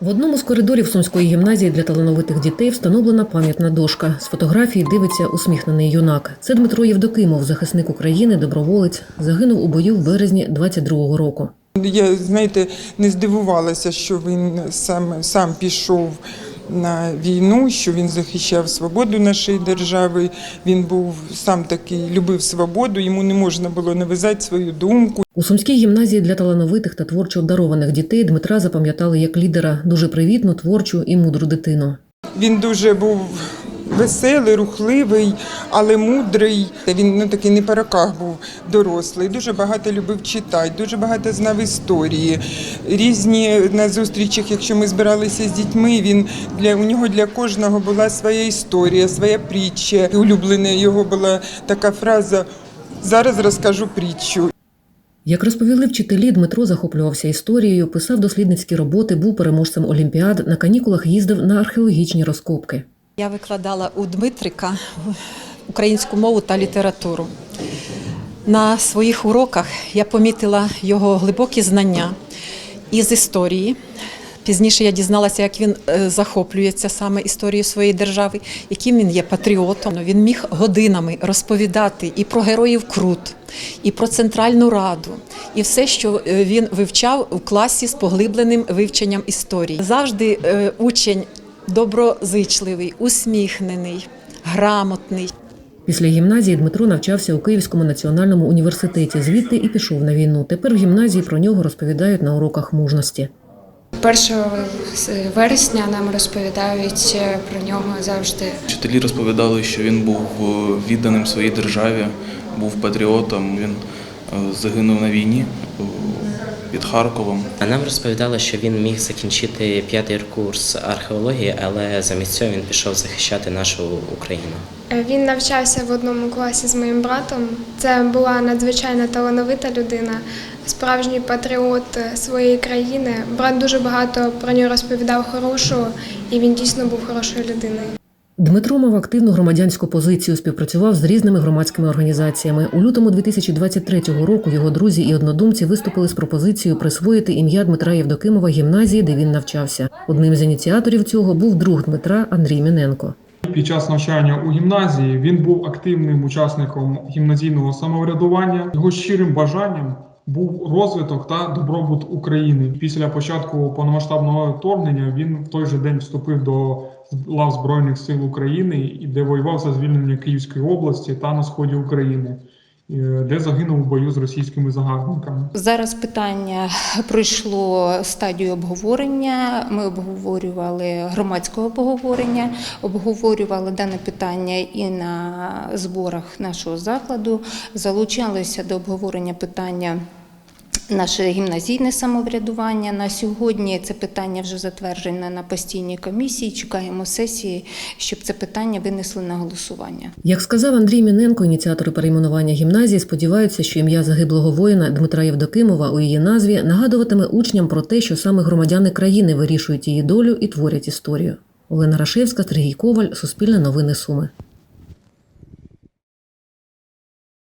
В одному з коридорів Сумської гімназії для талановитих дітей встановлена пам'ятна дошка. З фотографії дивиться усміхнений юнак. Це Дмитро Євдокимов, захисник України, доброволець. Загинув у бою в березні 22-го року. Я, знаєте, не здивувалася, що він сам, сам пішов на війну, що він захищав свободу нашої держави. Він був сам такий, любив свободу, йому не можна було навязати свою думку. У Сумській гімназії для талановитих та творчо обдарованих дітей Дмитра запам'ятали як лідера, дуже привітну, творчу і мудру дитину. Він дуже був веселий, рухливий, але мудрий. Він ну, такий не по був дорослий. Дуже багато любив читати, дуже багато знав історії. Різні на зустрічах, якщо ми збиралися з дітьми, він для у нього для кожного була своя історія, своя притча. Улюблена його була така фраза. Зараз розкажу притчу. Як розповіли вчителі, Дмитро захоплювався історією, писав дослідницькі роботи, був переможцем олімпіад, на канікулах їздив на археологічні розкопки. Я викладала у Дмитрика українську мову та літературу. На своїх уроках я помітила його глибокі знання із історії. Пізніше я дізналася, як він е, захоплюється саме історією своєї держави, яким він є патріотом. Він міг годинами розповідати і про героїв Крут, і про Центральну Раду, і все, що е, він вивчав у класі з поглибленим вивченням історії. Завжди е, учень доброзичливий, усміхнений, грамотний. Після гімназії Дмитро навчався у Київському національному університеті. Звідти і пішов на війну. Тепер в гімназії про нього розповідають на уроках мужності. 1 вересня нам розповідають про нього завжди. Вчителі розповідали, що він був е, відданим своїй державі, був патріотом. Він е, загинув на війні е, під Харковом. А Нам розповідали, що він міг закінчити п'ятий курс археології, але замість цього він пішов захищати нашу Україну. Він навчався в одному класі з моїм братом. Це була надзвичайно талановита людина, справжній патріот своєї країни. Брат дуже багато про нього розповідав хорошого, і він дійсно був хорошою людиною. Дмитро мав активну громадянську позицію, співпрацював з різними громадськими організаціями. У лютому 2023 року його друзі і однодумці виступили з пропозицією присвоїти ім'я Дмитра Євдокимова гімназії, де він навчався. Одним з ініціаторів цього був друг Дмитра Андрій Міненко. Під час навчання у гімназії він був активним учасником гімназійного самоврядування. Його щирим бажанням був розвиток та добробут України. Після початку повномасштабного вторгнення він в той же день вступив до лав Збройних сил України, і де воював за звільнення Київської області та на сході України, е, де загинув у бою з російськими загарбниками. Зараз питання пройшло стадію обговорення. Ми обговорювали громадського обговорення, обговорювали дане питання і на зборах нашого закладу. Залучалися до обговорення питання. Наше гімназійне самоврядування на сьогодні це питання вже затверджене на постійній комісії. Чекаємо сесії, щоб це питання винесли на голосування. Як сказав Андрій Міненко, ініціатори перейменування гімназії сподіваються, що ім'я загиблого воїна Дмитра Євдокимова у її назві нагадуватиме учням про те, що саме громадяни країни вирішують її долю і творять історію. Олена Рашевська, Сергій Коваль, Суспільне новини Суми.